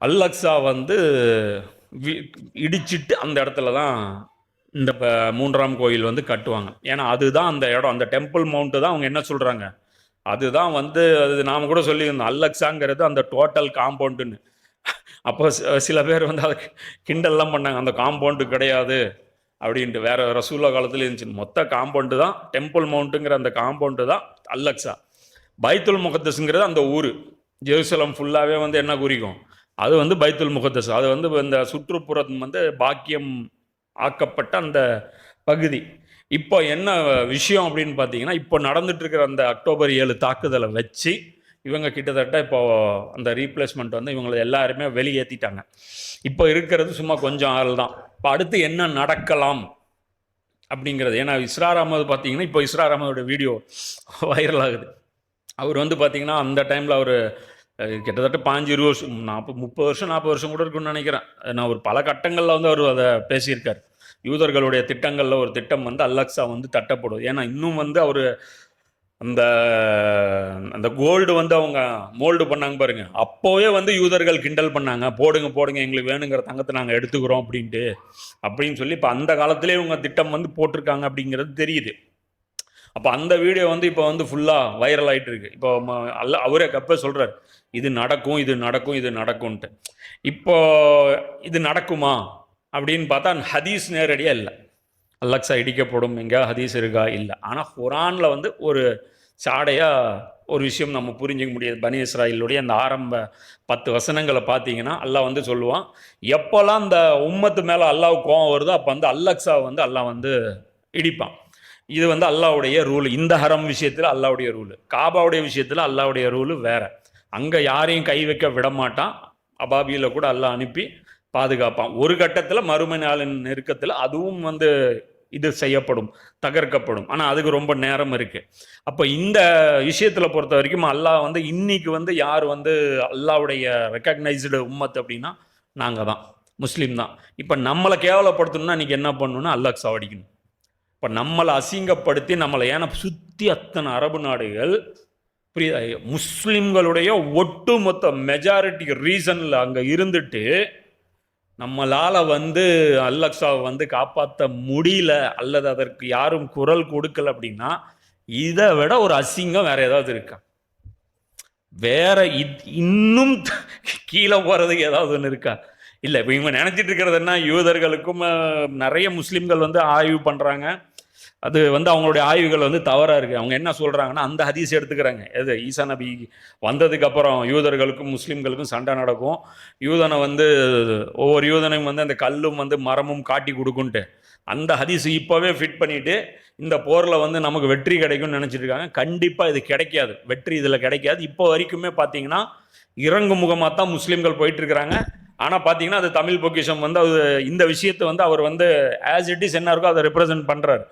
அல்லக்ஸா வந்து வி- இடிச்சிட்டு அந்த இடத்துல தான் இந்த ப- மூன்றாம் கோயில் வந்து கட்டுவாங்க. ஏன்னா அதுதான் அந்த இடம். அந்த டெம்பிள் மவுண்ட்டு தான் அவங்க என்ன சொல்கிறாங்க அதுதான் வந்து அது நாம் கூட சொல்லியிருந்தோம். அல்லக்ஸாங்கிறது அந்த டோட்டல் காம்பவுண்டுன்னு. அப்போ சில பேர் வந்து அதை கிண்டல்லாம் பண்ணாங்க. அந்த காம்பவுண்டு கிடையாது அப்படின்ட்டு. வேறு ரசூல்லா காலத்தில் இருந்துச்சு. மொத்த காம்பவுண்டு தான் டெம்பிள் மவுண்ட்டுங்கிற அந்த காம்பவுண்டு தான் அல்லக்ஸா பைத்துல் முகத்தஸுங்கிறது அந்த ஊர். ஜெருசலம் ஃபுல்லாகவே வந்து என்ன குறிக்கும்? அது வந்து பைத்துல் முகத்தஸ். அது வந்து இந்த சுற்றுப்புறம் வந்து பாக்கியம் ஆக்கப்பட்ட அந்த பகுதி. இப்போ என்ன விஷயம் அப்படின்னு பார்த்தீங்கன்னா இப்போ நடந்துட்டு இருக்கிற அந்த அக்டோபர் ஏழு தாக்குதலை வச்சு இவங்க கிட்டத்தட்ட இப்போ அந்த ரீப்ளேஸ்மெண்ட் வந்து இவங்களை எல்லாருமே வெளியேற்றிட்டாங்க இப்போ இருக்கிறது சும்மா கொஞ்சம் ஆள் தான். இப்போ அடுத்து என்ன நடக்கலாம் அப்படிங்கிறது. ஏன்னா இஸ்ரார் அகமது பார்த்தீங்கன்னா இப்போ இஸ்ரார் அகமதோட வீடியோ வைரல் ஆகுது. அவர் வந்து பார்த்தீங்கன்னா அந்த டைமில் அவர் கிட்டத்தட்ட பாஞ்சு இருபது வருஷம் நாற்பது முப்பது வருஷம் நாற்பது வருஷம் கூட இருக்குன்னு நினைக்கிறேன். நான் ஒரு பல கட்டங்களில் வந்து அவர் அதை பேசியிருக்கார். யூதர்களுடைய திட்டங்களில் ஒரு திட்டம் வந்து அல்லக்ஸா வந்து தட்டப்படும். ஏன்னா இன்னும் வந்து அவர் அந்த அந்த கோல்டு வந்து அவங்க மோல்டு பண்ணாங்க பாருங்க. அப்போவே வந்து யூதர்கள் கிண்டல் பண்ணாங்க. போடுங்க போடுங்க எங்களுக்கு வேணுங்கிற தங்கத்தை நாங்கள் எடுத்துக்கிறோம் அப்படின்ட்டு. அப்படின்னு சொல்லி இப்போ அந்த காலத்திலே இவங்க திட்டம் வந்து போட்டிருக்காங்க அப்படிங்கிறது தெரியுது. அப்போ அந்த வீடியோ வந்து இப்போ வந்து ஃபுல்லாக வைரல் ஆயிட்டு இருக்கு. இப்போ ம- அல்ல அவரே கப்பே சொல்கிறார் இது நடக்கும் இது நடக்கும் இது நடக்கும்ன்ட்டு. இப்போ இது நடக்குமா? அப்படின்னு பார்த்தா ஹதீஸ் நேரடியாக இல்லை. அல்லக்ஸா இடிக்கப்படும் எங்கே ஹதீஸ் இருக்கா? இல்லை. ஆனால் குரானில் வந்து ஒரு சாடையாக ஒரு விஷயம் நம்ம புரிஞ்சிக்க முடியாது. பனி இஸ்ராயிலுடைய அந்த ஆரம்ப பத்து வசனங்களை பார்த்தீங்கன்னா அல்லாஹ் வந்து சொல்லுவான் எப்போல்லாம் அந்த உம்மத்து மேலே அல்லாஹ் கோவம் வருதோ அப்போ வந்து அல்லக்ஸா வந்து அல்லாஹ் வந்து இடிப்பான். இது வந்து அல்லாவுடைய ரூல். இந்த ஹரம் விஷயத்தில் அல்லாவுடைய ரூல். காபாவுடைய விஷயத்தில் அல்லாவுடைய ரூல் வேறு. அங்கே யாரையும் கை வைக்க விடமாட்டான். அபாபியில் கூட அல்லாஹ் அனுப்பி பாதுகாப்பான். ஒரு கட்டத்தில் மறுமை நாளின் நெருக்கத்தில் அதுவும் வந்து இது செய்யப்படும் தகர்க்கப்படும். ஆனால் அதுக்கு ரொம்ப நேரம் இருக்குது அப்போ இந்த விஷயத்தில் பொறுத்த வரைக்கும் அல்லாஹ் வந்து இன்னைக்கு வந்து யார் வந்து அல்லாஹ்வுடைய ரெக்கக்னைஸ்டு உம்மத் அப்படின்னா நாங்கள் தான். முஸ்லீம் தான். இப்போ நம்மளை கேவலப்படுத்தணும்னா இன்றைக்கி என்ன பண்ணணும்னா அல்லாஹ் சாவடிக்கணும். இப்போ நம்மளை அசிங்கப்படுத்தி நம்மளை ஏன்னா சுற்றி அத்தனை அரபு நாடுகள் புரியுதா முஸ்லீம்களுடைய ஒட்டுமொத்த மெஜாரிட்டி ரீசனில் அங்கே இருந்துட்டு நம்மளால் வந்து அல்லக்ஸாவை வந்து காப்பாற்ற முடியல அல்லது அதற்கு யாரும் குரல் கொடுக்கல அப்படின்னா இதை விட ஒரு அசிங்கம் வேற ஏதாவது இருக்கா? வேற இன்னும் கீழே போகிறதுக்கு ஏதாவது ஒன்று இருக்கா? இல்லை இப்போ இவங்க நினச்சிட்டு இருக்கிறது என்ன? யூதர்களுக்கும் நிறைய முஸ்லீம்கள் வந்து ஆய்வு பண்ணுறாங்க அது வந்து அவங்களுடைய ஆய்வுகள் வந்து தவறாக இருக்குது அவங்க என்ன சொல்கிறாங்கன்னா அந்த ஹதீஸ் எடுத்துக்கிறாங்க. எது? ஈசா நபி வந்ததுக்கப்புறம் யூதர்களுக்கும் முஸ்லீம்களுக்கும் சண்டை நடக்கும். யூதனை வந்து ஒவ்வொரு யூதனையும் வந்து அந்த கல்லும் வந்து மரமும் காட்டி கொடுக்குன்ட்டு. அந்த ஹதீஸ் இப்போவே ஃபிட் பண்ணிவிட்டு இந்த போரில் வந்து நமக்கு வெற்றி கிடைக்கும்னு நினச்சிட்டு இருக்காங்க கண்டிப்பாக இது கிடைக்காது. வெற்றி இதில் கிடைக்காது. இப்போ வரைக்குமே பார்த்தீங்கன்னா இறங்கு முகமாக தான் முஸ்லீம்கள் போயிட்டு இருக்கிறாங்க ஆனால் பார்த்தீங்கன்னா அது தமிழ் பொக்கிஷம் வந்து அது இந்த விஷயத்தை வந்து அவர் வந்து ஆஸ் இட் இஸ் என்ன இருக்கோ அதை ரெப்ரசன்ட் பண்ணுறாரு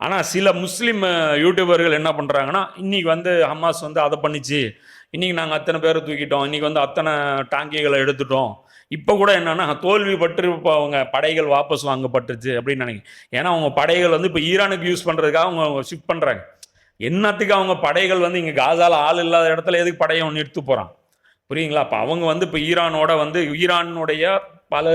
ஆனால் சில முஸ்லீம் யூடியூபர்கள் என்ன பண்ணுறாங்கன்னா இன்றைக்கி வந்து ஹமாஸ் வந்து அதை பண்ணிச்சு. இன்றைக்கி நாங்கள் அத்தனை பேரை தூக்கிட்டோம். இன்றைக்கி வந்து அத்தனை டாங்கிகளை எடுத்துட்டோம். இப்போ கூட என்னென்னா தோல்வி பட்டு இப்போ அவங்க படைகள் வாபஸ் வாங்கப்பட்டுச்சு அப்படின்னு நினைக்கிறேன் ஏன்னா அவங்க படைகள் வந்து இப்போ ஈரானுக்கு யூஸ் பண்ணுறதுக்காக அவங்க ஷிஃப்ட் பண்ணுறாங்க என்னத்துக்கு அவங்க படைகள் வந்து இங்கே காசால் ஆள் இல்லாத இடத்துல எதுக்கு படையை ஒன்று எடுத்து போகிறான் புரியுங்களா அப்போ அவங்க வந்து இப்போ ஈரானோட வந்து ஈரானுடைய பல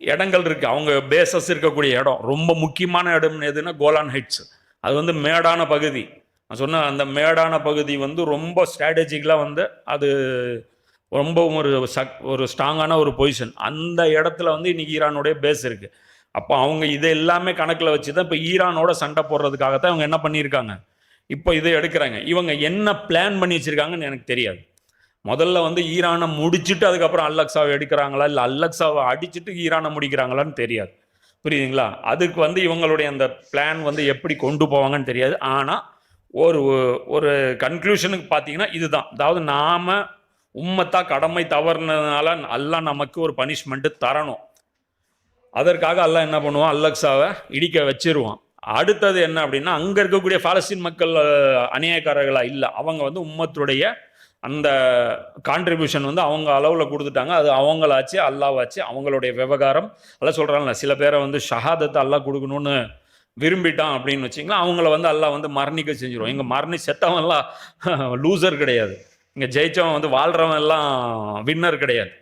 இடங்கள் இருக்குது அவங்க பேசஸ் இருக்கக்கூடிய இடம். ரொம்ப முக்கியமான இடம் எதுன்னா கோலான் ஹைட்ஸ் அது வந்து மேடான பகுதி. நான் சொன்ன அந்த மேடான பகுதி வந்து ரொம்ப ஸ்ட்ராட்டஜிக்கலாக வந்து அது ரொம்ப ஒரு சக் ஒரு ஸ்ட்ராங்கான ஒரு பொசிஷன் அந்த இடத்துல வந்து இன்றைக்கி ஈரானுடைய பேஸ் இருக்குது அப்போ அவங்க இதை எல்லாமே கணக்கில் வச்சு தான் இப்போ ஈரானோட சண்டை போடுறதுக்காகத்தான் அவங்க என்ன பண்ணியிருக்காங்க? இப்போ இதை எடுக்கிறாங்க. இவங்க என்ன பிளான் பண்ணி வச்சிருக்காங்கன்னு எனக்கு தெரியாது. முதல்ல வந்து ஈரானை முடிச்சுட்டு அதுக்கப்புறம் அல்லக்ஸாவை எடுக்கிறாங்களா? இல்லை அல்லக்ஸாவை அடிச்சுட்டு ஈரானை முடிக்கிறாங்களான்னு தெரியாது. புரியுதுங்களா? அதுக்கு வந்து இவங்களுடைய அந்த பிளான் வந்து எப்படி கொண்டு போவாங்கன்னு தெரியாது. ஆனால் ஒரு ஒரு கன்க்ளூஷனுக்கு பார்த்தீங்கன்னா இதுதான். அதாவது நாம் உம்மத்தா கடமை தவறுனதுனால அல்லாஹ் நமக்கு ஒரு பனிஷ்மெண்ட்டு தரணும். அதற்காக அல்லாஹ் என்ன பண்ணுவான்? அல்லக்ஸாவை இடிக்க வச்சிருவான். அடுத்தது என்ன அப்படின்னா அங்கே இருக்கக்கூடிய பாலஸ்தீன் மக்கள் அநியாயக்காரர்களாக இல்லை. அவங்க வந்து உம்மத்துடைய அந்த கான்ட்ரிபியூஷன் வந்து அவங்க அளவில் கொடுத்துட்டாங்க. அது அவங்களாச்சு அல்லாவாச்சு அவங்களுடைய விவகாரம். எல்லாம் சொல்கிறாங்கல்ல சில பேரை வந்து ஷஹாதத்தை அல்லாஹ் கொடுக்கணும்னு விரும்பிட்டான் அப்படின்னு வச்சிங்களா அவங்கள வந்து அல்லாஹ் வந்து மரணிக்க செஞ்சிடும் இங்கே மரணி செத்தவன்லாம் லூசர் கிடையாது. இங்கே ஜெயித்தவன் வந்து வாழ்கிறவன் எல்லாம் வின்னர் கிடையாது.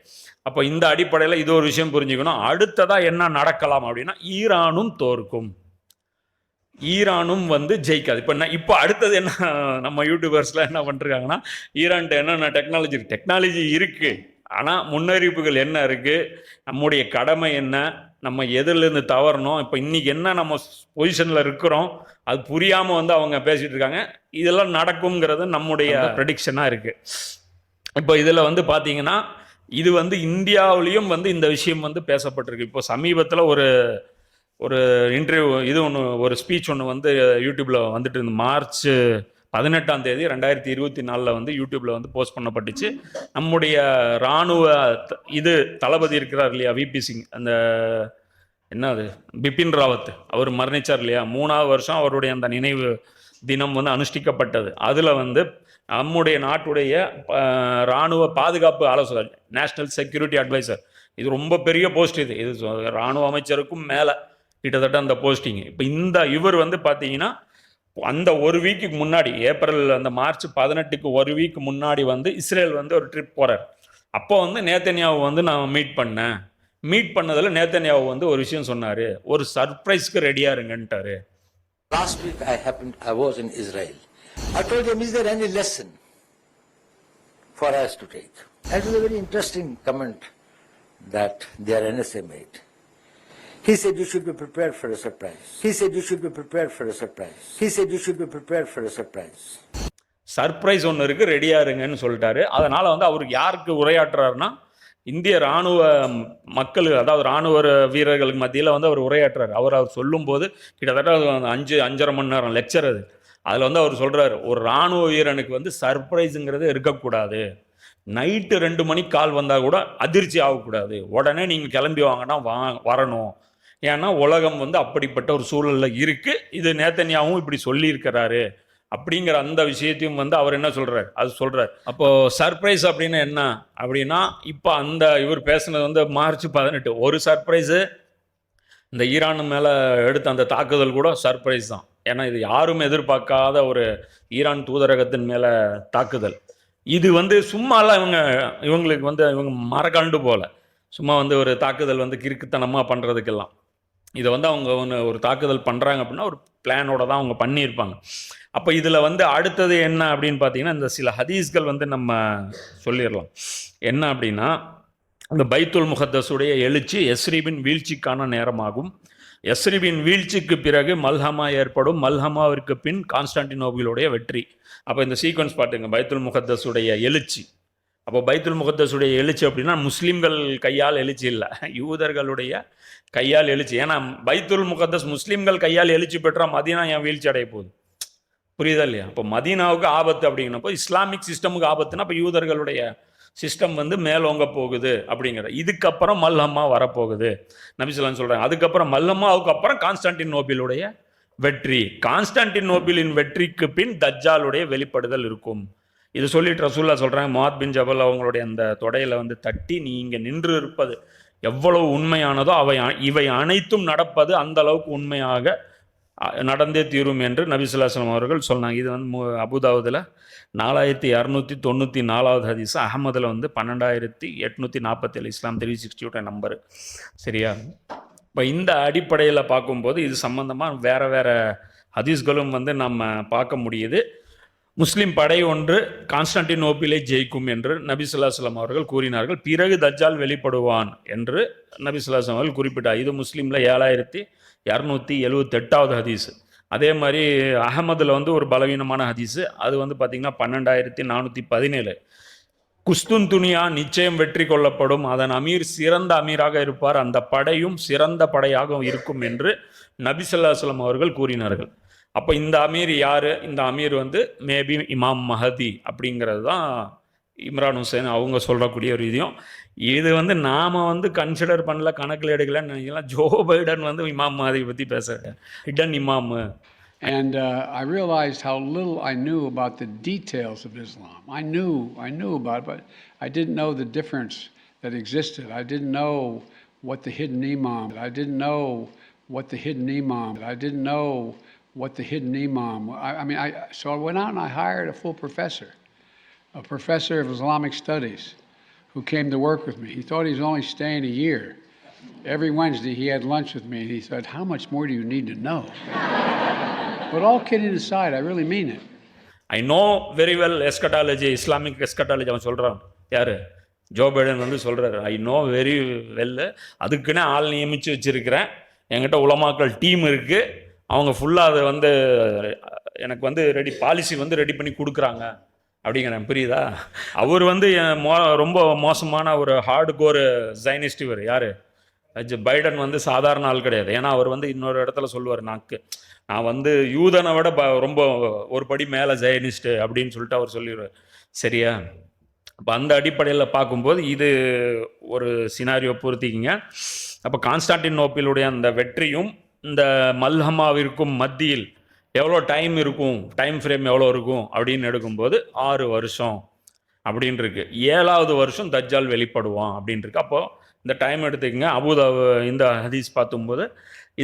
அப்போ இந்த அடிப்படையில் இது ஒரு விஷயம் புரிஞ்சுக்கணும். அடுத்ததாக என்ன நடக்கலாம் அப்படின்னா ஈரானும் தோற்கும். ஈரானும் வந்து ஜெயிக்காது. இப்போ என்ன இப்போ அடுத்தது என்ன நம்ம யூடியூபர்ஸ்லாம் என்ன பண்ணிருக்காங்கன்னா ஈரான்ட்ட என்னென்ன டெக்னாலஜி இருக்கு? டெக்னாலஜி இருக்குது ஆனால் முன்னறிவிப்புகள் என்ன இருக்குது நம்முடைய கடமை என்ன? நம்ம எதிரிலேருந்து தவறணும்? இப்போ இன்னைக்கு என்ன நம்ம பொசிஷனில் இருக்கிறோம்? அது புரியாமல் வந்து அவங்க பேசிகிட்டு இருக்காங்க. இதெல்லாம் நடக்குங்கிறது நம்முடைய ப்ரெடிக்ஷனாக இருக்குது இப்போ இதில் வந்து பார்த்தீங்கன்னா இது வந்து இந்தியாவிலையும் வந்து இந்த விஷயம் வந்து பேசப்பட்டிருக்கு. இப்போ சமீபத்தில் ஒரு ஒரு இன்டர்வியூ இது ஒன்று ஒரு ஸ்பீச் ஒன்று வந்து யூடியூப்பில் வந்துட்டு இருந்து மார்ச் பதினெட்டாம் தேதி ரெண்டாயிரத்தி இருபத்தி நாலில் வந்து யூடியூப்பில் வந்து போஸ்ட் பண்ணப்பட்டுச்சு. நம்முடைய இராணுவ இது தளபதி இருக்கிறார் இல்லையா விபி சிங் அந்த என்ன அது பிபின் ராவத் அவர் மரணிச்சார் இல்லையா? மூணாவது வருஷம் அவருடைய அந்த நினைவு தினம் வந்து அனுஷ்டிக்கப்பட்டது. அதில் வந்து நம்முடைய நாட்டுடைய இராணுவ பாதுகாப்பு ஆலோசகர் நேஷனல் செக்யூரிட்டி அட்வைசர் இது ரொம்ப பெரிய போஸ்ட் இது. இது இராணுவ அமைச்சருக்கும் மேலே. கிட்டத்தட்ட அந்த போஸ்டிங் இப்போ இந்த இவர் வந்து பார்த்தீங்கன்னா அந்த ஒரு வீக்குக்கு முன்னாடி ஏப்ரல் அந்த மார்ச் பதினெட்டுக்கு ஒரு வீக் முன்னாடி வந்து இஸ்ரேல் வந்து ஒரு ட்ரிப் போகிறார் அப்போ வந்து நேத்தன்யாவை வந்து நான் மீட் பண்ணேன் மீட் பண்ணதில் நேத்தன்யாவு வந்து ஒரு விஷயம் சொன்னார் ஒரு சர்ப்ரைஸ்க்கு ரெடியாக இருங்கன்ட்டாரு Last week I happened, I was in Israel. I told him, is there any lesson for us to take? That was a very interesting comment that their NSA made. He said you should be prepared for a surprise. He said you should be prepared for a surprise. He said you should be prepared for a surprise. Surprise ஒன்று இருக்குது ரெடியாக இருங்கன்னு சொல்லிட்டாரு அதனால் வந்து அவருக்கு யாருக்கு உரையாற்றுறாருன்னா இந்திய ராணுவ மக்கள் அதாவது ராணுவ வீரர்களுக்கு மத்தியில் வந்து அவர் உரையாற்றுறாரு அவர் அவர் சொல்லும்போது கிட்டத்தட்ட அஞ்சு அஞ்சரை மணி நேரம் லெக்சர் அது அதில் வந்து அவர் சொல்கிறாரு ஒரு ராணுவ வீரனுக்கு வந்து சர்ப்ரைஸுங்கிறது இருக்கக்கூடாது நைட்டு ரெண்டு மணிக்கு கால் வந்தால் கூட அதிர்ச்சி ஆகக்கூடாது உடனே நீங்கள் கிளம்பி வாங்கன்னா வா வரணும் ஏன்னா உலகம் வந்து அப்படிப்பட்ட ஒரு சூழலில் இருக்குது இது நேத்தன்யாவும் இப்படி சொல்லியிருக்கிறாரு. அப்படிங்கிற அந்த விஷயத்தையும் வந்து அவர் என்ன சொல்கிறார் அது சொல்கிறார் அப்போது சர்ப்ரைஸ் அப்படின்னு என்ன? அப்படின்னா இப்போ அந்த இவர் பேசுனது வந்து மார்ச் பதினெட்டு. ஒரு சர்ப்ரைஸு இந்த ஈரான் மேலே எடுத்த அந்த தாக்குதல் கூட சர்ப்ரைஸ் தான். ஏன்னா இது யாரும் எதிர்பார்க்காத ஒரு ஈரான் தூதரகத்தின் மேலே தாக்குதல். இது வந்து சும்மாலாம் இவங்க இவங்களுக்கு வந்து இவங்க மறக்காண்டு போல. சும்மா வந்து ஒரு தாக்குதல் வந்து கிறுக்குத்தனமாக பண்ணுறதுக்கெல்லாம் இதை வந்து அவங்க ஒன்று ஒரு தாக்குதல் பண்ணுறாங்க அப்படின்னா ஒரு பிளானோட தான் அவங்க பண்ணியிருப்பாங்க. அப்போ இதில் வந்து அடுத்தது என்ன அப்படின்னு பார்த்தீங்கன்னா இந்த சில ஹதீஸ்கள் வந்து நம்ம சொல்லிடலாம். என்ன அப்படின்னா இந்த பைத்துல் முகத்தஸுடைய எழுச்சி எஸ்ரீபின் வீழ்ச்சிக்கான நேரமாகும். எஸ்ரீபின் வீழ்ச்சிக்கு பிறகு மல்ஹமா ஏற்படும். மல்ஹமாவிற்கு பின் கான்ஸ்டான்டினோபிளுடைய வெற்றி. அப்போ இந்த சீக்வன்ஸ் பாட்டுங்க பைத்துல் முகத்தஸுடைய எழுச்சி. அப்போ பைத்துல் முகத்தஸுடைய எழுச்சி அப்படின்னா முஸ்லீம்கள் கையால் எழுச்சி இல்லை. யூதர்களுடைய கையால் எழுச்சி. ஏன்னா பைத்துல் முகத்தஸ் முஸ்லீம்கள் கையால் எழுச்சி பெற்றால் மதீனா என் வீழ்ச்சி அடைய போகுது? புரியுதா இல்லையா? அப்போ மதீனாவுக்கு ஆபத்து அப்படிங்கிறப்போ இஸ்லாமிக் சிஸ்டமுக்கு ஆபத்துனா அப்போ யூதர்களுடைய சிஸ்டம் வந்து மேலோங்க போகுது அப்படிங்கிற. இதுக்கப்புறம் மல்லம்மா வரப்போகுது. நபிசுல்லான்னு சொல்கிறாங்க அதுக்கப்புறம் மல்லம்மாவுக்கு அப்புறம் கான்ஸ்டான்டின் நோபிலுடைய வெற்றி. கான்ஸ்டான்டின் நோபிலின் வெற்றிக்கு பின் தஜ்ஜாலுடைய வெளிப்படுதல் இருக்கும். இது சொல்லிட்டு ரசூல்லா சொல்கிறாங்க முஹாத் பின் ஜபல் அவங்களுடைய அந்த தொடையில் வந்து தட்டி நீ இங்கே நின்று இருப்பது. எவ்வளவு உண்மையானதோ அவை அ- இவை அனைத்தும் நடப்பது அந்த அளவுக்கு உண்மையாக நடந்தே தீரும் என்று நபிசுல்லாஸ்லாம் அவர்கள் சொன்னாங்க. இது வந்து மு- அபுதாவுதில் நாலாயிரத்தி இரநூத்தி தொண்ணூற்றி நாலாவது ஹதீஸ் அகமதில் வந்து பன்னெண்டாயிரத்தி எட்நூற்றி நாற்பத்தேழு இஸ்லாம் த்ரீ சிக்ஸ்டியோட நம்பரு. சரியா? இப்போ இந்த அடிப்படையில் பார்க்கும்போது இது சம்மந்தமாக வேறு வேறு ஹதீஸ்களும் வந்து நம்ம பார்க்க முடியுது. முஸ்லிம் படை ஒன்று கான்ஸ்டன்டினோபிலை ஜெயிக்கும் என்று நபி அவர்கள் கூறினார்கள். பிறகு தஜ்ஜால் வெளிப்படுவான் என்று நபி அவர்கள் குறிப்பிட்டார். இது முஸ்லீமில் ஏழாயிரத்தி இரநூத்தி எழுவத்தெட்டாவது ஹதீஸு. அதே மாதிரி அகமதில் வந்து ஒரு பலவீனமான ஹதீஸு. அது வந்து பார்த்திங்கன்னா பன்னெண்டாயிரத்தி நானூற்றி பதினேழு. குஸ்துன் துனியா நிச்சயம் வெற்றி கொள்ளப்படும். அதன் அமீர் சிறந்த அமீராக இருப்பார். அந்த படையும் சிறந்த படையாக இருக்கும் என்று நபி அவர்கள் கூறினார்கள். அப்போ இந்த அமீர் யார் இந்த அமீர் வந்து மேபி இமாம் மஹதி அப்படிங்கிறது தான் இம்ரான் ஹுசைன் அவங்க சொல்லக்கூடிய ஒரு இதையும் இது வந்து நாம் வந்து கன்சிடர் பண்ணல கணக்கில் எடுக்கலன்னு நினைக்கலாம் ஜோ பைடன் வந்து இமாம் மஹதி பற்றி பேசுகிறேன் ஹிடன் இமாம் And uh, I realized how little I knew about the details of Islam. I knew, I knew about it, but I didn't know the difference that existed. I didn't know what the hidden imam. I didn't know what the hidden imam. I didn't know what the hidden imam. I, I mean, I so I went out and I hired a full professor a professor of Islamic studies who came to work with me. He thought he was only staying a year. Every Wednesday, he had lunch with me and he said, How much more do you need to know? but all kidding aside, I really mean it. I know very well eschatology Islamic eschatology அவன் சொல்கிறான் யார் Joe Biden வந்து சொல்கிறாரு ஐ know very well அதுக்குன்னே ஆள் நியமித்து வச்சுருக்கிறேன் என்கிட்ட உலமாக்கள் டீம் இருக்குது அவங்க ஃபுல்லாக அதை வந்து எனக்கு வந்து ரெடி பாலிசி வந்து ரெடி பண்ணி கொடுக்குறாங்க. அப்படிங்கிறேன் புரியுதா? அவர் வந்து என் மோ ரொம்ப மோசமான ஒரு ஹார்டு கோர் ஜைனிஸ்ட் இவர். யார்? பைடன் வந்து சாதாரண ஆள் கிடையாது. ஏன்னா அவர் வந்து இன்னொரு இடத்துல சொல்லுவார் நாக்கு நான் வந்து யூதனை விட ப ரொம்ப ஒரு படி மேலே ஜெயனிஸ்ட்டு அப்படின்னு சொல்லிட்டு அவர் சொல்லிடுவார். சரியா? அப்போ அந்த அடிப்படையில் பார்க்கும்போது இது ஒரு சினாரியோ பொருத்திக்கிங்க. அப்போ கான்ஸ்டான்டின் நோப்பிலுடைய அந்த வெற்றியும் இந்த மல்ஹமாவிற்கும் மத்தியில் எவ்வளோ டைம் இருக்கும்? டைம் ஃப்ரேம் எவ்வளோ இருக்கும்? அப்படின்னு எடுக்கும்போது ஆறு வருஷம் அப்படின்னு இருக்கு ஏழாவது வருஷம் தஜ்ஜால் வெளிப்படுவான் அப்படின்னு இருக்கு அப்போது இந்த டைம் எடுத்துக்கங்க. அபுதாவு இந்த ஹதீஸ் பார்த்தும்போது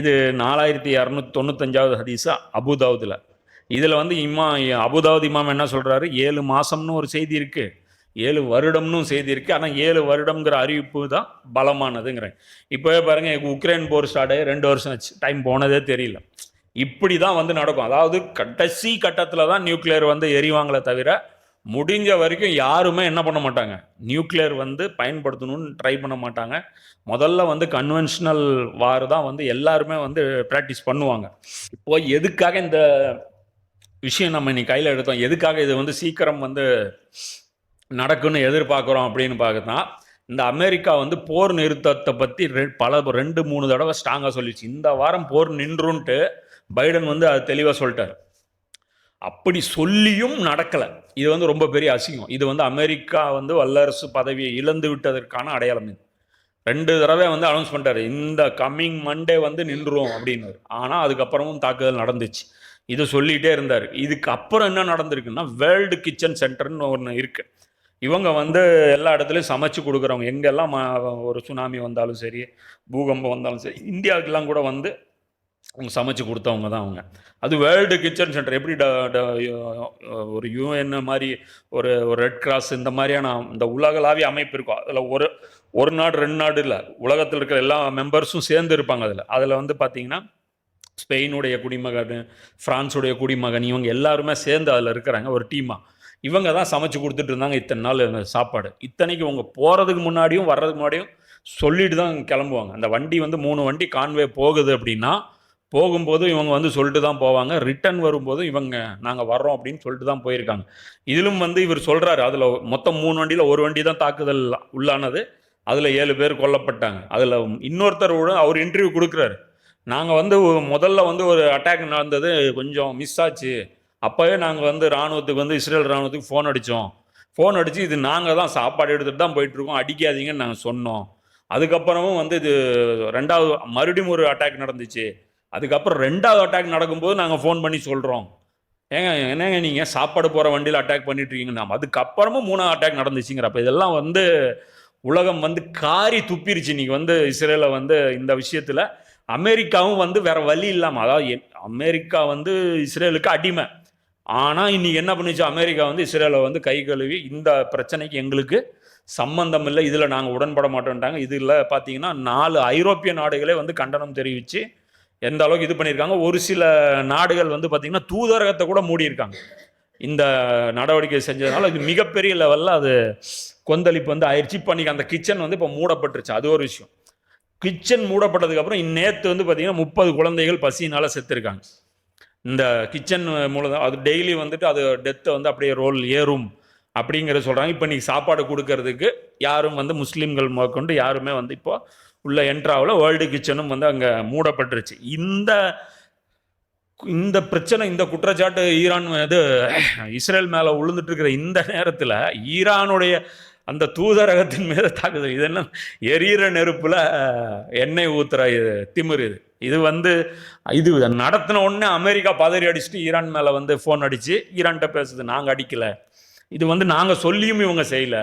இது நாலாயிரத்தி இரநூத்தி தொண்ணூத்தஞ்சாவது ஹதீஸா? அபுதாவுதில் இதில் வந்து இம்மா அபுதாவுத் இமாம் என்ன சொல்கிறாரு ஏழு மாதம்னு ஒரு செய்தி இருக்குது ஏழு வருடம்னு செய்திருக்கு ஆனால் ஏழு வருடம்ங்கிற அறிவிப்பு தான் பலமானதுங்கிறேன். இப்போவே பாருங்கள் உக்ரைன் போர் ஸ்டார்ட் ஆகி ரெண்டு வருஷம் ஆச்சு. டைம் போனதே தெரியல. இப்படி தான் வந்து நடக்கும். அதாவது கடைசி கட்டத்தில் தான் நியூக்ளியர் வந்து எரிவாங்களே தவிர முடிஞ்ச வரைக்கும் யாருமே என்ன பண்ண மாட்டாங்க. நியூக்ளியர் வந்து பயன்படுத்தணும்னு ட்ரை பண்ண மாட்டாங்க. முதல்ல வந்து கன்வென்ஷனல் வார் தான் வந்து எல்லாருமே வந்து ப்ராக்டிஸ் பண்ணுவாங்க. இப்போ எதுக்காக இந்த விஷயம் நம்ம இன்னைக்கு கையில் எடுத்தோம்? எதுக்காக இது வந்து சீக்கிரம் வந்து நடக்குன்னு எதிர்பார்க்குறோம் அப்படின்னு பார்த்தா இந்த அமெரிக்கா வந்து போர் நிறுத்தத்தை பற்றி பல ரெண்டு மூணு தடவை ஸ்ட்ராங்காக சொல்லிச்சு. இந்த வாரம் போர் நின்றுன்ட்டு பைடன் வந்து அது தெளிவாக சொல்லிட்டார். அப்படி சொல்லியும் நடக்கலை. இது வந்து ரொம்ப பெரிய அசிங்கம். இது வந்து அமெரிக்கா வந்து வல்லரசு பதவியை இழந்து விட்டதற்கான அடையாளம் இது. ரெண்டு தடவை வந்து அனௌன்ஸ் பண்ணிட்டாரு. இந்த கம்மிங் மண்டே வந்து நின்றுரும் அப்படின்னு ஆனால் அதுக்கப்புறமும் தாக்குதல் நடந்துச்சு. இது சொல்லிகிட்டே இருந்தார். இதுக்கு அப்புறம் என்ன நடந்திருக்குன்னா வேர்ல்டு கிச்சன் சென்டர்னு ஒன்று இருக்குது இவங்க வந்து எல்லா இடத்துலையும் சமைச்சு கொடுக்குறவங்க. எங்கெல்லாம் ஒரு சுனாமி வந்தாலும் சரி பூகம்பம் வந்தாலும் சரி இந்தியாவுக்கெல்லாம் கூட வந்து அவங்க சமைச்சு கொடுத்தவங்க தான் அவங்க. அது வேர்ல்டு கிச்சன் சென்டர் எப்படி ட- ட- ஒரு யூஎன் மாதிரி ஒரு ஒரு ரெட் கிராஸ் இந்த மாதிரியான இந்த உலகளாவிய அமைப்பு இருக்கும். அதில் ஒரு ஒரு நாடு ரெண்டு நாடு இல்லை. உலகத்தில் இருக்கிற எல்லா மெம்பர்ஸும் சேர்ந்து இருப்பாங்க அதில். அதில் வந்து பார்த்தீங்கன்னா ஸ்பெயினுடைய குடிமகன் ஃப்ரான்ஸுடைய குடிமகன் இவங்க எல்லாருமே சேர்ந்து அதில் இருக்கிறாங்க ஒரு டீமாக இவங்க தான் சமைச்சு கொடுத்துட்டு இருந்தாங்க இத்தனை நாள் அந்த சாப்பாடு. இத்தனைக்கு அவங்க போகிறதுக்கு முன்னாடியும் வர்றதுக்கு முன்னாடியும் சொல்லிட்டு தான் கிளம்புவாங்க. அந்த வண்டி வந்து மூணு வண்டி கான்வே போகுது அப்படின்னா போகும்போதும் இவங்க வந்து சொல்லிட்டு தான் போவாங்க. ரிட்டர்ன் வரும்போது இவங்க நாங்கள் வர்றோம் அப்படின்னு சொல்லிட்டு தான் போயிருக்காங்க. இதிலும் வந்து இவர் சொல்கிறாரு அதில் மொத்தம் மூணு வண்டியில் ஒரு வண்டி தான் தாக்குதல் உள்ளானது. அதில் ஏழு பேர் கொல்லப்பட்டாங்க. அதில் இன்னொருத்தர் கூட அவர் இன்டர்வியூ கொடுக்குறாரு. நாங்கள் வந்து முதல்ல வந்து ஒரு அட்டாக் நடந்தது கொஞ்சம் மிஸ் ஆச்சு. அப்போவே நாங்கள் வந்து இராணுவத்துக்கு வந்து இஸ்ரேல் இராணுவத்துக்கு ஃபோன் அடித்தோம் ஃபோன் அடித்து இது நாங்கள் தான் சாப்பாடு எடுத்துகிட்டு தான் போயிட்டுருக்கோம். அடிக்காதீங்கன்னு நாங்கள் சொன்னோம். அதுக்கப்புறமும் வந்து இது ரெண்டாவது மறுபடியும் ஒரு அட்டாக் நடந்துச்சு. அதுக்கப்புறம் ரெண்டாவது அட்டாக் நடக்கும்போது நாங்கள் ஃபோன் பண்ணி சொல்கிறோம் ஏங்க என்னங்க நீங்கள் சாப்பாடு போகிற வண்டியில் அட்டாக் பண்ணிட்டு நாம். அதுக்கப்புறமும் மூணாவது அட்டாக் நடந்துச்சுங்கிறப்ப இதெல்லாம் வந்து உலகம் வந்து காரி துப்பிருச்சு இன்னைக்கு வந்து இஸ்ரேலை வந்து இந்த விஷயத்தில். அமெரிக்காவும் வந்து வேற வழி இல்லாமல் அதாவது அமெரிக்கா வந்து இஸ்ரேலுக்கு அடிமை. ஆனால் இன்னைக்கு என்ன பண்ணுச்சு? அமெரிக்கா வந்து இஸ்ரேலை வந்து கை கழுவி இந்த பிரச்சனைக்கு எங்களுக்கு சம்பந்தம் இல்லை. இதில் நாங்கள் உடன்பட மாட்டோம்ட்டாங்க. இதில் பார்த்தீங்கன்னா நாலு ஐரோப்பிய நாடுகளே வந்து கண்டனம் தெரிவித்து எந்த அளவுக்கு இது பண்ணியிருக்காங்க. ஒரு சில நாடுகள் வந்து பார்த்திங்கன்னா தூதரகத்தை கூட மூடியிருக்காங்க. இந்த நடவடிக்கை செஞ்சதுனால இது மிகப்பெரிய லெவலில் அது கொந்தளிப்பு வந்து ஆயிடுச்சு இப்போ அந்த கிச்சன் வந்து இப்போ மூடப்பட்டுருச்சு. அது ஒரு விஷயம். கிச்சன் மூடப்பட்டதுக்கப்புறம் இந்நேற்று வந்து பார்த்திங்கன்னா முப்பது குழந்தைகள் பசியினால் செத்துருக்காங்க. இந்த கிச்சன் மூலம் அது டெய்லி வந்துட்டு அது டெத்தை வந்து அப்படியே ரோல் ஏறும் அப்படிங்கிறத சொல்கிறாங்க இப்போ இன்னைக்கு சாப்பாடு கொடுக்கறதுக்கு யாரும் வந்து முஸ்லீம்கள் முதற்கொண்டு யாருமே வந்து இப்போ உள்ள என்ட்ராவில் வேர்ல்டு கிச்சனும் வந்து அங்கே மூடப்பட்டுருச்சு. இந்த இந்த பிரச்சனை இந்த குற்றச்சாட்டு ஈரான் இது இஸ்ரேல் மேலே விழுந்துட்டு இருக்கிற இந்த நேரத்தில் ஈரானுடைய அந்த தூதரகத்தின் மீது தாக்குதல். இது என்ன? எரியிற நெருப்பில் எண்ணெய் ஊத்துற இது திமிர் இது. இது வந்து இது நடத்தின உடனே அமெரிக்கா பதறி அடிச்சுட்டு ஈரான் மேலே வந்து ஃபோன் அடித்து ஈரான்கிட்ட பேசுது நாங்கள் அடிக்கலை. இது வந்து நாங்கள் சொல்லியும் இவங்க செய்யல.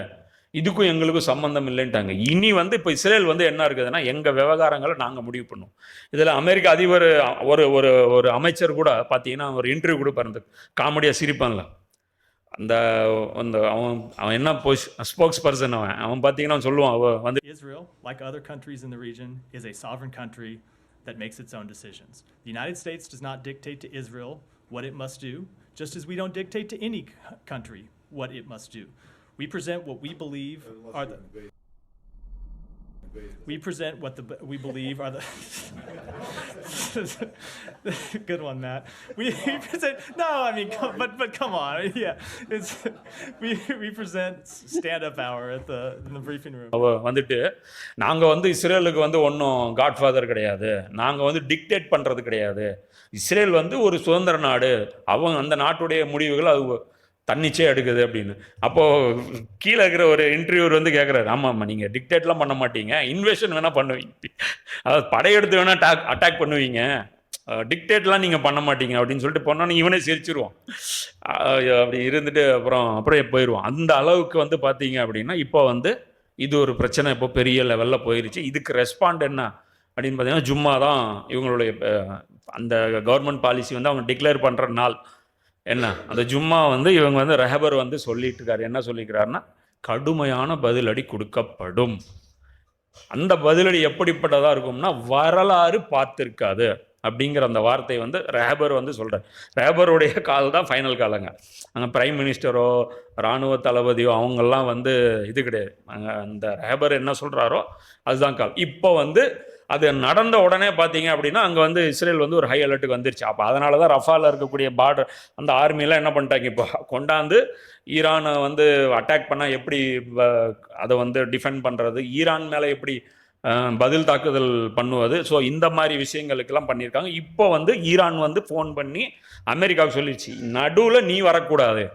இதுக்கும் எங்களுக்கும் சம்மந்தம் இல்லைன்ட்டாங்க. இனி வந்து இப்போ இஸ்ரேல் வந்து என்ன இருக்குதுன்னா எங்கள் விவகாரங்களை நாங்கள் முடிவு பண்ணுவோம். இதில் அமெரிக்க அதிபர் ஒரு ஒரு ஒரு அமைச்சர் கூட பார்த்தீங்கன்னா ஒரு இன்டர்வியூ கூட பிறந்து காமெடியாக சிரிப்பான்ல. அந்த அந்த அவன் அவன் என்ன பொஸ் ஸ்போக்ஸ் பர்சன் அவன் அவன் பார்த்தீங்கன்னா அவன் சொல்லுவான் அவ வந்து Israel, like other countries in the region, is a sovereign country that makes its own decisions. The United States does not dictate to Israel what it must do, just as we don't dictate to any c- country what it must do. We present what we believe are the. We present what the, we believe are the. Good one, Matt. We, we present, no, I mean, come, but, but come on, yeah. It's, we, we present stand-up hour at the, in the briefing room. அவ வந்துட்டு நாங்கள் வந்து இஸ்ரேலுக்கு வந்து ஒன்றும் Godfather கிடையாது நாங்கள் வந்து டிக்டேட் பண்ணுறது கிடையாது இஸ்ரேல் வந்து ஒரு சுதந்திர நாடு அவங்க அந்த நாட்டுடைய முடிவுகள் அது தன்னிச்சே எடுக்குது அப்படின்னு. அப்போது கீழே இருக்கிற ஒரு இன்டர்வியூர் வந்து கேட்குறாரு ஆமாம் ஆமாம் நீங்கள் டிக்டேட்லாம் பண்ண மாட்டீங்க. இன்வேஷன் வேணால் பண்ணுவீங்க. அதாவது படையெடுத்து வேணால் அட்டாக் அட்டாக் பண்ணுவீங்க. டிக்டேட்லாம் நீங்கள் பண்ண மாட்டீங்க. அப்படின்னு சொல்லிட்டு போனோன்னு இவனே சிரிச்சிருவான். அப்படி இருந்துட்டு அப்புறம் அப்புறம் போயிடுவான் அந்த அளவுக்கு வந்து பார்த்தீங்க அப்படின்னா இப்போ வந்து இது ஒரு பிரச்சனை. இப்போ பெரிய லெவலில் போயிருச்சு. இதுக்கு ரெஸ்பாண்ட் என்ன அப்படின்னு பார்த்தீங்கன்னா ஜும்மா தான் இவங்களுடைய அந்த கவர்மெண்ட் பாலிசி வந்து அவங்க டிக்ளேர் பண்ணுற நாள். என்ன? அந்த ஜும்மா வந்து இவங்க வந்து ரெஹபர் வந்து சொல்லிட்டு இருக்காரு என்ன சொல்லிக்கிறாருன்னா கடுமையான பதிலடி கொடுக்கப்படும். அந்த பதிலடி எப்படிப்பட்டதாக இருக்கும்னா வரலாறு பார்த்துருக்காது அப்படிங்கிற அந்த வார்த்தை வந்து ரேபர் வந்து சொல்கிறார் ரேபருடைய கால் தான் ஃபைனல் காலங்க. அங்கே பிரைம் மினிஸ்டரோ இராணுவ தளபதியோ அவங்கெல்லாம் வந்து இது கிடையாது. அங்கே அந்த ரேபர் என்ன சொல்கிறாரோ அதுதான் கால். இப்போ வந்து அது நடந்த உடனே பார்த்தீங்க அப்படின்னா அங்கே வந்து இஸ்ரேல் வந்து ஒரு ஹை அலர்ட்டுக்கு வந்துருச்சு. அப்போ அதனால தான் ரஃபாலில் இருக்கக்கூடிய பார்டர் அந்த ஆர்மியெலாம் என்ன பண்ணிட்டாங்க இப்போ? கொண்டாந்து ஈரானை வந்து அட்டாக் பண்ணால் எப்படி அதை வந்து டிஃபெண்ட் பண்ணுறது ஈரான் மேலே எப்படி பதில் தாக்குதல் பண்ணுவது? ஸோ இந்த மாதிரி விஷயங்களுக்கெல்லாம் பண்ணியிருக்காங்க. இப்போ வந்து ஈரான் வந்து ஃபோன் பண்ணி அமெரிக்காவுக்கு சொல்லிடுச்சு நடுவில் நீ வரக்கூடாது.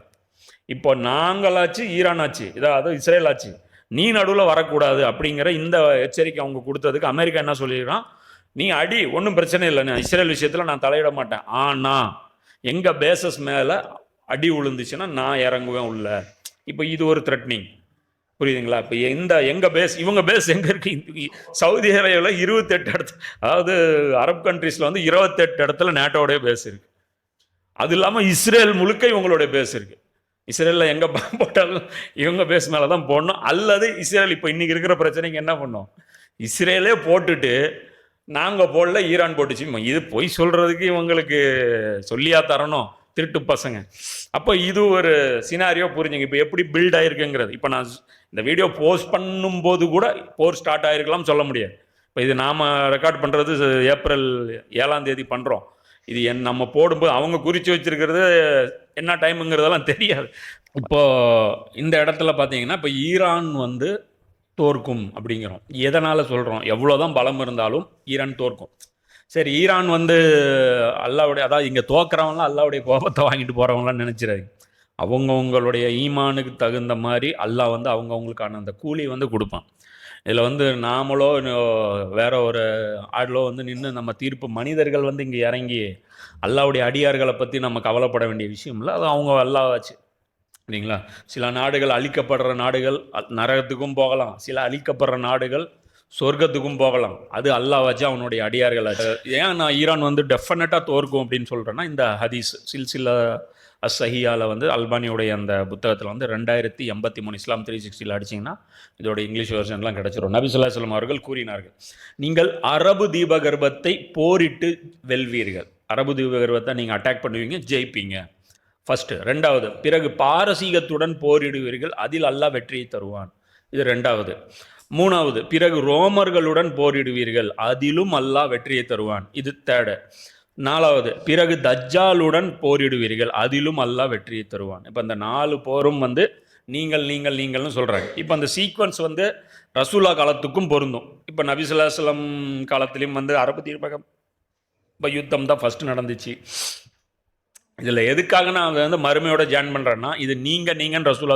இப்போ நாங்களாச்சு ஈரான் ஆச்சு இதாவது இஸ்ரேல் ஆச்சு நீ நடுவில் வரக்கூடாது அப்படிங்கிற இந்த எச்சரிக்கை அவங்க கொடுத்ததுக்கு அமெரிக்கா என்ன சொல்லிடுறான் நீ அடி ஒன்றும் பிரச்சனை இல்லை. நான் இஸ்ரேல் விஷயத்தில் நான் தலையிட மாட்டேன். ஆனால் எங்கள் பேசஸ் மேலே அடி விழுந்துச்சுன்னா நான் இறங்குவேன் உள்ள. இப்போ இது ஒரு த்ரெட்னிங் புரியுதுங்களா? இப்போ எந்த எங்கள் பேஸ் இவங்க பேஸ் எங்கே இருக்கு? சவுதி அரேபியாவில் இருபத்தெட்டு இடத்துல அதாவது அரப் கண்ட்ரீஸில் வந்து இருபத்தெட்டு இடத்துல நேட்டோடைய பேஸ் இருக்குது அது இல்லாமல் இஸ்ரேல் முழுக்க இவங்களுடைய பேஸ் இருக்குது இஸ்ரேலில் எங்கே போட்டாலும் இவங்க பேஸ் மேலே தான் போடணும். அல்லது இஸ்ரேல் இப்போ இன்றைக்கி இருக்கிற பிரச்சனைக்கு என்ன பண்ணோம்? இஸ்ரேலே போட்டுட்டு நாங்கள் போடல ஈரான் போட்டுச்சு. இது பொய் சொல்கிறதுக்கு இவங்களுக்கு சொல்லியா தரணும். திருட்டு பசங்க. அப்போ இது ஒரு சினாரியோ புரிஞ்சுங்க. இப்போ எப்படி பில்ட் ஆகிருக்குங்கிறது இப்போ நான் இந்த வீடியோ போஸ்ட் பண்ணும்போது கூட போர் ஸ்டார்ட் ஆகிருக்கலாம்னு சொல்ல முடியாது. இப்போ இது நாம் ரெக்கார்ட் பண்ணுறது ஏப்ரல் ஏழாம் தேதி பண்ணுறோம் இது என் நம்ம போடும்போது அவங்க குறித்து வச்சிருக்கிறது என்ன டைமுங்கிறதெல்லாம் தெரியாது. இப்போ இந்த இடத்துல பார்த்தீங்கன்னா இப்போ ஈரான் வந்து தோற்கும் அப்படிங்கிறோம். எதனால் சொல்கிறோம் எவ்வளோதான் பலம் இருந்தாலும் ஈரான் தோற்கும். சரி ஈரான் வந்து அல்லாவுடைய அதாவது இங்கே தோக்குறவங்களாம் அல்லாவுடைய கோபத்தை வாங்கிட்டு போகிறவங்களாம் நினச்சிடாதீங்க. அவங்கவுங்களுடைய ஈமானுக்கு தகுந்த மாதிரி அல்லாஹ் வந்து அவங்கவுங்களுக்கான அந்த கூலி வந்து கொடுப்பான். இதில் வந்து நாமளோ இன்னும் வேற ஒரு ஆடலோ வந்து நின்று நம்ம தீர்ப்பு மனிதர்கள் வந்து இங்கே இறங்கி அல்லாவுடைய அடியார்களை பற்றி நம்ம கவலைப்பட வேண்டிய விஷயம் இல்லை. அது அவங்க அல்லாவாச்சு சரிங்களா சில நாடுகள் அழிக்கப்படுற நாடுகள் நரகத்துக்கும் போகலாம். சில அழிக்கப்படுற நாடுகள் சொர்க்கத்துக்கும் போகலாம். அது அல்லாஹ் வச்சு அவனுடைய அடியார்கள் ஏன் நான் ஈரான் வந்து டெஃபினட்டாக தோற்கும் அப்படின்னு சொல்கிறேன்னா இந்த ஹதீஸ் சில்சிலா அஸ்ஸஹியால வந்து அல்பானியோடைய அந்த புத்தகத்தில் வந்து ரெண்டாயிரத்தி எண்பத்தி மூணு இஸ்லாம் த்ரீ சிக்ஸ்டியில் அடிச்சிங்கன்னா இதோட இங்கிலீஷ் வெர்ஷன்லாம் கிடச்சிரும். நபி ஸல்லல்லாஹு அலைஹி அவர்கள் கூறினார்கள் நீங்கள் அரபு தீபகர்பத்தை போரிட்டு வெல்வீர்கள். அரபு தீபகர்பத்தை நீங்கள் அட்டாக் பண்ணுவீங்க ஜெயிப்பீங்க. ஃபஸ்ட்டு ரெண்டாவது பிறகு பாரசீகத்துடன் போரிடுவீர்கள் அதில் அல்லாஹ் வெற்றியை தருவான். இது ரெண்டாவது. மூணாவது பிறகு ரோமர்களுடன் போரிடுவீர்கள் அதிலும் அல்லாஹ் வெற்றியை தருவான். இது தேர்டு நாலாவது பிறகு தஜ்ஜாலுடன் போரிடுவீர்கள். அதிலும் அல்லாஹ் வெற்றியை தருவான். இப்போ இந்த நாலு போரும் வந்து நீங்கள் நீங்கள் நீங்கள்னு சொல்கிறாங்க இப்போ அந்த சீக்வன்ஸ் வந்து ரசூலா காலத்துக்கும் பொருந்தும். இப்போ நபிசுல்லாஸ்லம் காலத்துலேயும் வந்து அரபு தீர்ப்பகம் இப்போ யுத்தம் தான் ஃபஸ்ட்டு நடந்துச்சு. இதில் எதுக்காக நான் அதை வந்து மறுமையோட ஜாயின் பண்ணுறேன்னா இது நீங்கள் நீங்கள் ரசூலா